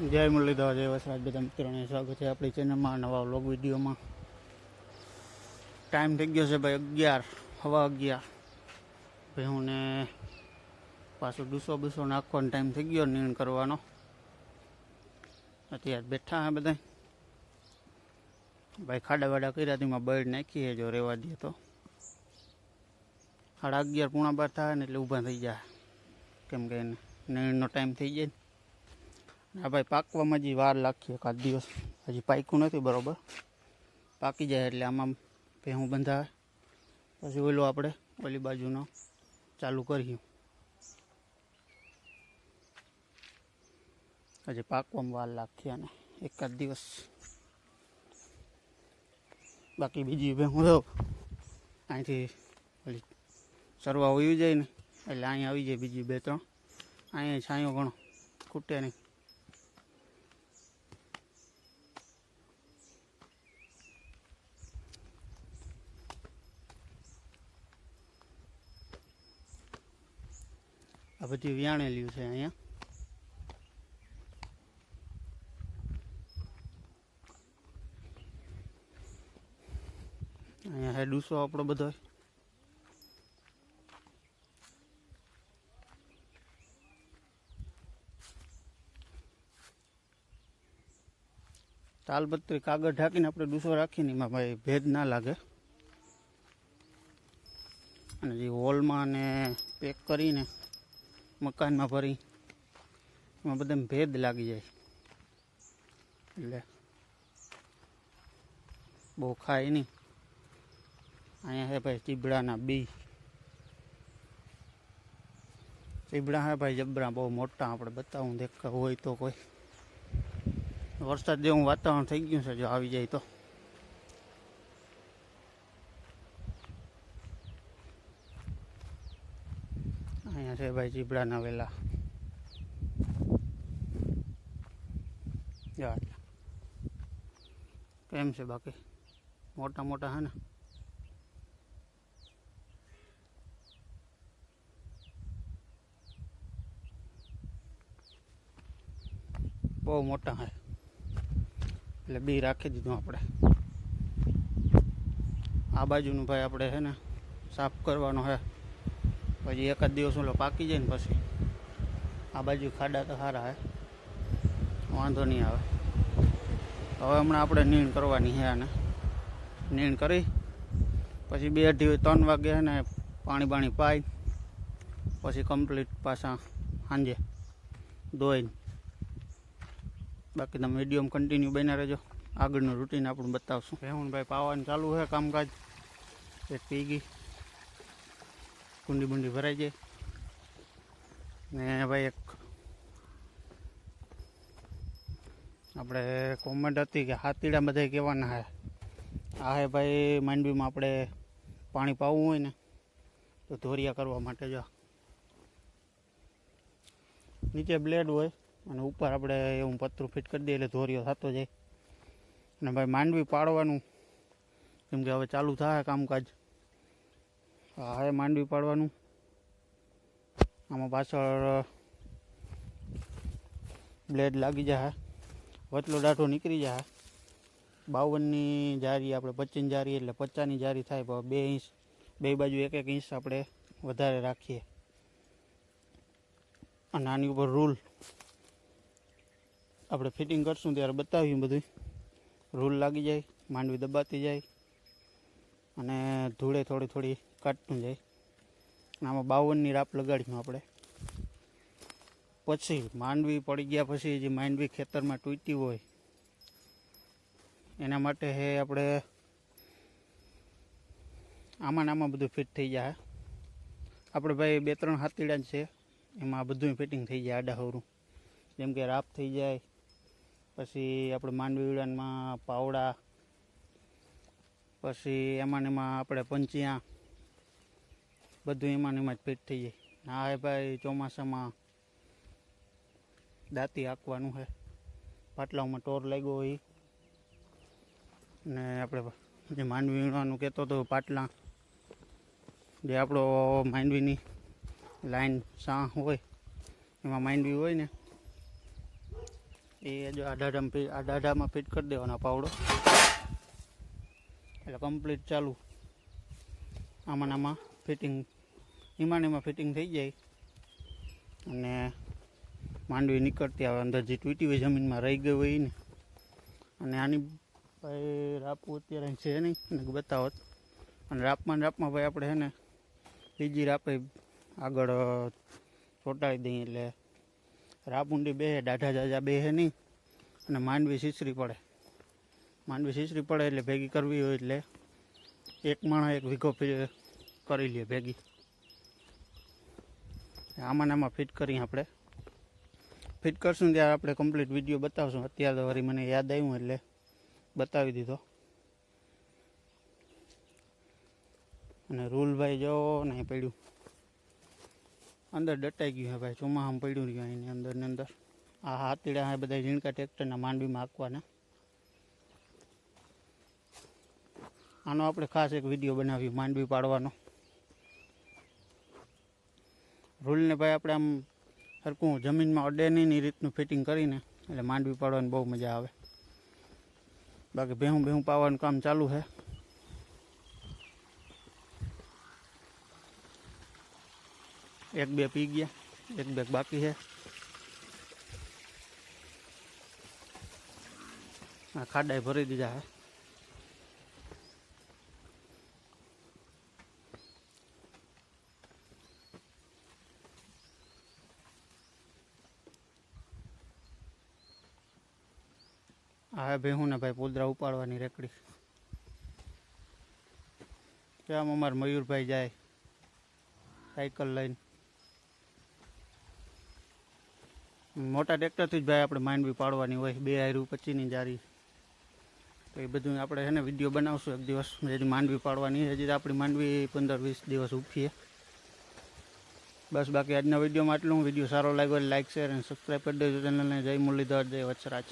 જય મુરલીધર જય વસરાજ. બધા મિત્રોને સ્વાગત છે આપણી ચેનલમાં નવા વ્લોગ વિડીયોમાં. ટાઈમ થઈ ગયો છે ભાઈ અગિયાર, હવા અગિયાર. ભાઈ હું ને પાછું ડૂસો બૂસો નાખવાનો ટાઈમ થઈ ગયો, નીણ કરવાનો. અત્યારે બેઠા હે બધા ભાઈ ખાડા વાડા કર્યા તેમાં બળ નાખીએ જો રહેવા દે તો. સાડા અગિયાર પૂણા બાર થાય ને એટલે ઊભા થઈ જાય. કેમ કે નીણનો ટાઈમ થઈ જાય ને ભાઈ, પાકવામાં હજી વાર લાગશે એકાદ દિવસ. હજી પાક્યું નથી, બરોબર. પાકી જાય એટલે આમાં ભેહું બંધાવે પછી ઓલો આપણે ઓલી બાજુનો ચાલુ કરીએ. હજી પાકવામાં વાર લાગશે અને એકાદ દિવસ. બાકી બીજી ભેહું રહો અહીંથી ઓલી સરવા હોઈ જાય ને, એટલે અહીંયા આવી જાય બીજી બે ત્રણ. અહીંયા છાંયો ઘણો ખૂટે નહીં. આ બધી વ્યાણેલું છે અહીંયા. અહીંયા હે ડૂસો આપણો બધો. તાલપત્રી કાગળ ઢાંકીને આપણે ડૂસો રાખીને એમાં ભાઈ ભેદ ના લાગે. અને જે હોલમાં ને પેક કરીને મકાનમાં ભરી. એમાં બધાને ભેદ લાગી જાય. એટલે બહુ ખાય નહીં. અહીંયા હે ભાઈ ચીબડાના બી. ચીબડા હે ભાઈ જબરા બહુ મોટા, આપણે બતાવું દેખા હોય તો કોઈ. વરસાદ જેવું વાતાવરણ થઈ ગયું છે, જો આવી જાય તો. અહીંયા છે ભાઈ ચીપડાના વેલા. કેમ છે બાકી? મોટા મોટા હે ને? બહુ મોટા હે. એટલે બી રાખી દીધું આપણે. આ બાજુનું ભાઈ આપણે છે ને સાફ કરવાનો હે. પછી એકાદ દિવસ ઓલો પાકી જાય ને પછી આ બાજુ ખાડા તો સારા હે. વાંધો નહીં આવે. હવે હમણાં આપણે નીણ કરવાની છે આને. નીણ કરી પછી બે અઢી ત્રણ વાગે છે ને પાણી બાણી પાઈ પછી કમ્પ્લીટ પાછા સાંજે ધોઈને. બાકી તમે વિડીયોમાં કન્ટિન્યુ બન્યા રહેજો. આગળનું રૂટીન આપણું બતાવશું. હું ભાઈ પાવાનું ચાલુ છે કામકાજ. એક પી ગઈ. કુંડી બુંડી ભરાઈ જાય. ને ભાઈ એક આપણે કોમેન્ટ હતી કે હાથીડા બધા કહેવાના હે. આ હે ભાઈ માંડવીમાં આપણે પાણી પાવું હોય ને, તો ધોરિયા કરવા માટે જો. નીચે બ્લેડ હોય અને ઉપર આપણે એવું પતરું ફિટ કરી દઈએ એટલે ધોરિયો થતો જાય. અને ભાઈ માંડવી પાડવાનું, કેમ કે હવે ચાલુ થાય કામકાજ. હવે માંડવી પાડવાનું. આમાં પાછળ બ્લેડ લાગી જાય વચલો દાઢો નીકળી જાય બાવનની જારી આપણે, પચીસ જારી એટલે પચાસની જારી થાય, પણ બે ઇંચ, બે બાજુ એક એક ઇંચ આપણે વધારે રાખીએ. અને આની ઉપર રૂલ. આપણે ફિટિંગ કરશું ત્યારે બતાવ્યું બધું રૂલ લાગી જાય, માંડવી દબાતી જાય. અને ધૂળે થોડી થોડી કાટતું જાય આમાં બાવનની રાપ લગાડીશું આપણે. પછી માંડવી પડી ગયા પછી જે માંડવી ખેતરમાં તૂટી હોય, એના માટે હે આપણે આમાં આમાં બધું ફિટ થઈ જાય. આપણે ભાઈ બે ત્રણ હાથીડા છે, એમાં બધું ફિટિંગ થઈ જાય આડાહવરું જેમ કે રાપ થઈ જાય, પછી આપણે માંડવી ઉડાનમાં પાવડા પછી એમાં એમાં આપણે પંચિયા, બધું એમાં એમાં જ ફિટ થઈ જાય. હા ભાઈ ચોમાસામાં દાંતી હાંકવાનું છે પાટલાઓમાં ટોર લાગ્યો હોય. ને આપણે જે માંડવી વીણવાનું કહેતો હતો પાટલા, જે આપણો માંડવીની લાઈન સા હોય, એમાં માંડવી હોય ને, એ જો આ આડાઢામાં ફિટ કરી દેવાનો પાવડો. એટલે કમ્પ્લીટ ચાલુ. આમાં આમાં ફિટિંગ એમાં એમાં ફિટિંગ થઈ જાય. અને માંડવી નીકળતી આવે, અંદર જે તૂટી હોય જમીનમાં રહી ગઈ હોય ને અને આની ભાઈ રાપું અત્યારે છે નહીં અને બતાવત. અને રાપમાં રાપમાં ભાઈ આપણે છે ને બીજી રાપે આગળ ચોંટાડી દઈએ એટલે રાપ ઊંડી બે, દાઢા જાજા બે હે નહીં. અને માંડવી સીસરી પડે. માંડવી સીસરી પડે એટલે ભેગી કરવી હોય એટલે એક માણસ એક વીઘો કરી લે ભેગી. આમાં આમાં ફિટ કરી આપણે. ફિટ કરશું ત્યારે આપણે કમ્પ્લીટ વીડિયો બતાવશું. અત્યારે તો વળી મને યાદ આવ્યું એટલે બતાવી દીધો. અને રૂલભાઈ જો નહીં પડ્યું. અંદર દટાઈ ગયું હે ભાઈ. ચોમાહામાં પડ્યું રહ્યું એની અંદર ને અંદર. આ હાથીડા બધા ઝીણકા ટ્રેક્ટરના માંડવીમાં હાંકવાના. આનો આપણે ખાસ એક વીડિયો બનાવ્યો માંડવી પાડવાનો. રૂલને ભાઈ આપણે આમ સરખું જમીનમાં અડે નહીં એ રીતનું ફિટિંગ કરીને, એટલે માંડવી પાડવાની બહુ મજા આવે. બાકી ભેહું ભેહું પાવાનું કામ ચાલુ છે. એક બે પી ગયા, એક બે બાકી છે. ખાડાએ ભરી દીધા હે ભાઈ ભેહું ને ભાઈ પોદરા ઉપાડવાની રેકડી. કેમ અમાર મયુરભાઈ જાય. સાયકલ લઈને. મોટા ટ્રેક્ટરથી જ ભાઈ આપણે માંડવી પાડવાની હોય. બે હારું પચીની જારી. તો એ બધું આપણે છે ને વીડિયો બનાવશું એક દિવસ. હજી માંડવી પાડવાની. હજી આપણી માંડવી પંદર વીસ દિવસ ઉફીએ બસ બાકી આજના વિડીયોમાં આટલું. વીડિયો સારો લાગ્યો લાઈક શેર અને સબસ્ક્રાઈબ કરી દેજો. ચેનલને જય મુરલીધર, જય વત્સરાજ.